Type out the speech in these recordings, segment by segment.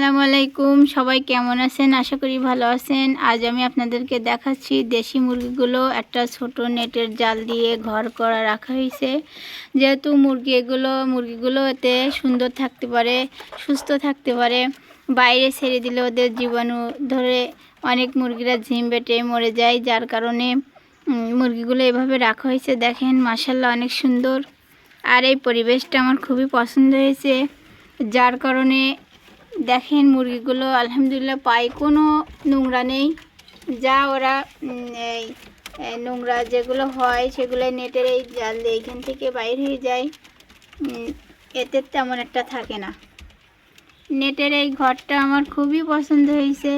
আসসালামু আলাইকুম, সবাই কেমন আছেন? আশা করি ভালো আছেন। আজ আমি আপনাদেরকে দেখাচ্ছি দেশি মুরগিগুলো একটা ছোট নেটের জাল দিয়ে ঘর করা রাখা হয়েছে। যেহেতু মুরগি এগুলো, মুরগিগুলো এতে সুন্দর থাকতে পারে, সুস্থ থাকতে পারে, বাইরে ছেড়ে দিলে ওদের জীবাণু ধরে অনেক মুরগিরা ঝিম বেটে মরে যায়। যার কারণে মুরগিগুলো এভাবে রাখা হয়েছে। দেখেন মাসাল্লাহ অনেক সুন্দর। আর এই পরিবেশটা আমার খুবই পছন্দ হয়েছে। যার কারণে দেখেন মুরগিগুলো, আলহামদুলিল্লাহ পায় কোনো নোংরা নেই। যা ওরা এই নোংরা যেগুলো হয় সেগুলো নেটের এই জাল দিয়ে এইখান থেকে বাইর হয়ে যায়। এতে তেমন একটা থাকে না। নেটের এই ঘরটা আমার খুবই পছন্দ হয়েছে।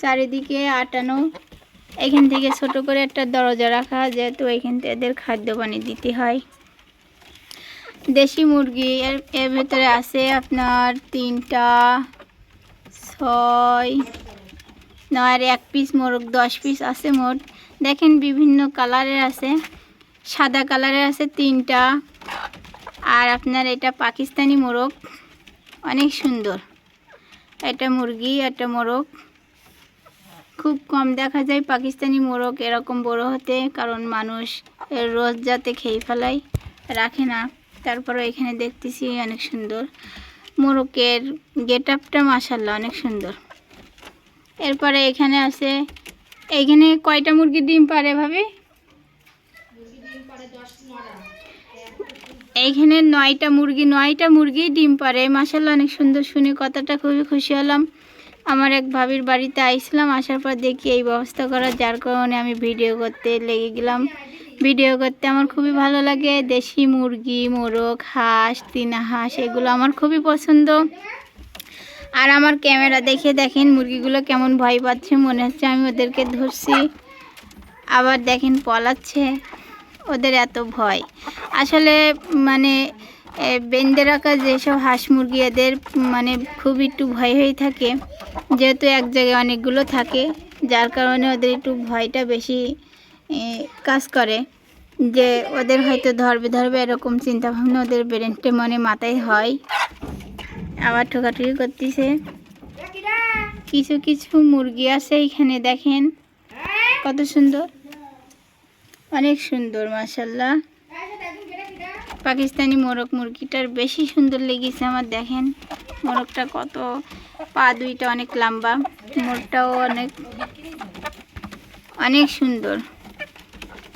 চারিদিকে আটানো। এখান থেকে ছোট করে একটা দরজা রাখা, যেহেতু এখান থেকে এদের খাদ্য পানি দিতে হয়। দেশি মুরগি, এর এর ভেতরে আছে আপনার তিনটা, ছয় নয় এক পিস মোরগ, দশ পিস আছে মোট। দেখেন বিভিন্ন কালারের আছে, সাদা কালারের আছে তিনটা, আর আপনার এটা পাকিস্তানি মোরগ, অনেক সুন্দর। এটা মুরগি, একটা মোরগ। খুব কম দেখা যায় পাকিস্তানি মোরগ এরকম বড় হতে, কারণ মানুষ রোজ যাতে খেয়ে ফেলায়, রাখে না। তারপরে এখানে দেখতেছি অনেক সুন্দর। মোরকের গেট আপটা মাসাল্লাহ অনেক সুন্দর। এরপরে এখানে আছে এইখানে কয়টা মুরগির ডিম পারে ভাবি? এইখানে নয়টা মুরগি নয়টা মুরগি ডিম পারে। মাসাল্লাহ অনেক সুন্দর শুনে কথাটা খুবই খুশি হলাম। আমার এক ভাবির বাড়িতে আইছিলাম, আসার পর দেখি এই ব্যবস্থা করা, যার কারণে আমি ভিডিও করতে লেগে গেলাম। ভিডিও করতে আমার খুবই ভালো লাগে। দেশি মুরগি, মোরগ, হাঁস তিনা হাঁস, এগুলো আমার খুবই পছন্দ। আর আমার ক্যামেরা দেখে দেখেন মুরগিগুলো কেমন ভয় পাচ্ছে, মনে হচ্ছে আমি ওদেরকে ধরছি। আবার দেখেন পলাচ্ছে, ওদের এত ভয়। আসলে মানে বেঁধে রাখা যেসব হাঁস মুরগি, এদের মানে খুব একটু ভয় হয়ে থাকে। যেহেতু এক জায়গায় অনেকগুলো থাকে, যার কারণে ওদের একটু ভয়টা বেশি কাজ করে। যে ওদের হয়তো ধরবে ধরবে, এরকম চিন্তা ভাবনা ওদের ব্রেনটে মনে মাথায় হয়। আবার ঠোকাঠুকি করতেছে। কিছু কিছু মুরগি আছে এখানে, দেখেন। কত সুন্দর। অনেক সুন্দর মাসাল্লাহ পাকিস্তানি মোরগ মুরগিটার বেশি সুন্দর লেগেছে আমার, দেখেন। মোরগটা কত, পা দুইটা অনেক লম্বা। মোরগটাও অনেক অনেক সুন্দর।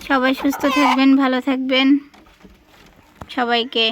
সবাই সুস্থ থাকবেন ভালো থাকবেন। সবাইকে।